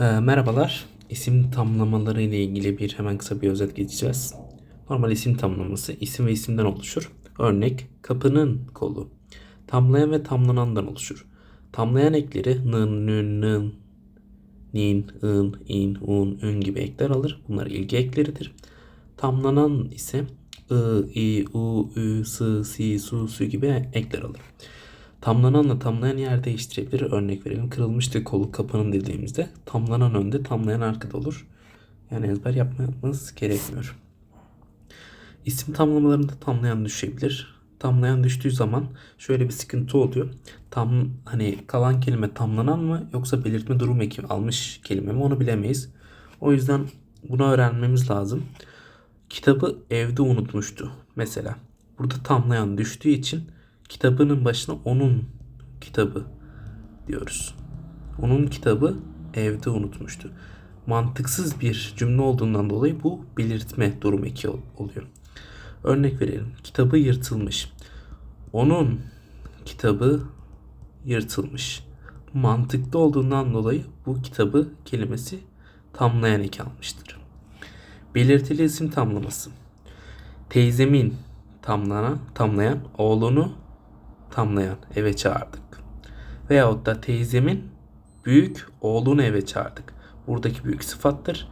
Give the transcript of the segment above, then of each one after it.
Ee, merhabalar. İsim tamlamaları ile ilgili bir hemen kısa bir özet geçeceğiz. Normal isim tamlaması isim ve isimden oluşur. Örnek kapının kolu. Tamlayan ve tamlanandan oluşur. Tamlayan ekleri nın, nün, nın, nin, ın, in, un, ün gibi ekler alır. Bunlar ilgi ekleridir. Tamlanan ise ı, i, u, ü, sı, si, su, su gibi ekler alır. Tamlananla tamlayan yer değiştirebilir. Örnek verelim. Kırılmıştı kolu kapının dediğimizde tamlanan önde tamlayan arkada olur. Yani ezber yapmamız gerekmiyor. İsim tamlamalarında tamlayan düşebilir. Tamlayan düştüğü zaman şöyle bir sıkıntı oluyor. Tam hani kalan kelime tamlanan mı yoksa belirtme durum eki almış kelime mi onu bilemeyiz. O yüzden bunu öğrenmemiz lazım. Kitabı evde unutmuştu mesela. Burada tamlayan düştüğü için kitabının başına onun kitabı diyoruz. Onun kitabı evde unutmuştu. Mantıksız bir cümle olduğundan dolayı bu belirtme durum eki ol- oluyor. Örnek verelim. Kitabı yırtılmış. Onun kitabı yırtılmış. Mantıklı olduğundan dolayı bu kitabı kelimesi tamlayan eki almıştır. Belirtili isim tamlaması. Teyzemin tamlanan, tamlayan, oğlunu tamlayan eve çağırdık. Veyahut da teyzemin büyük oğlunu eve çağırdık. Buradaki büyük sıfattır.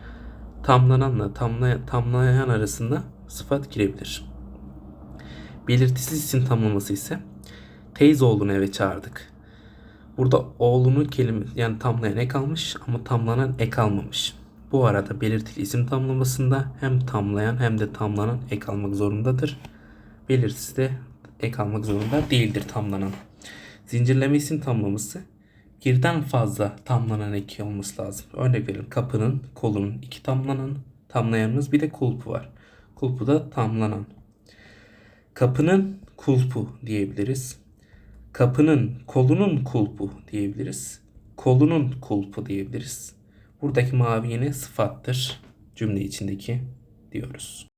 Tamlananla tamlayan, tamlayan arasında sıfat girebilir. Belirtisiz isim tamlaması ise teyze oğlunu eve çağırdık. Burada oğlunu kelime yani tamlayan ek almış ama tamlanan ek almamış. Bu arada belirtili isim tamlamasında hem tamlayan hem de tamlanan ek almak zorundadır. Belirtisi de ek almak zorunda değildir tamlanan. Zincirleme isim tamlaması birden fazla tamlanan eki olması lazım. Örnek verelim kapının, kolunun iki tamlanan, tamlayanımız bir de kulpu var. Kulpu da tamlanan. Kapının kulpu diyebiliriz. Kapının kolunun kulpu diyebiliriz. Kolunun kulpu diyebiliriz. Buradaki mavi yine sıfattır. Cümle içindeki diyoruz.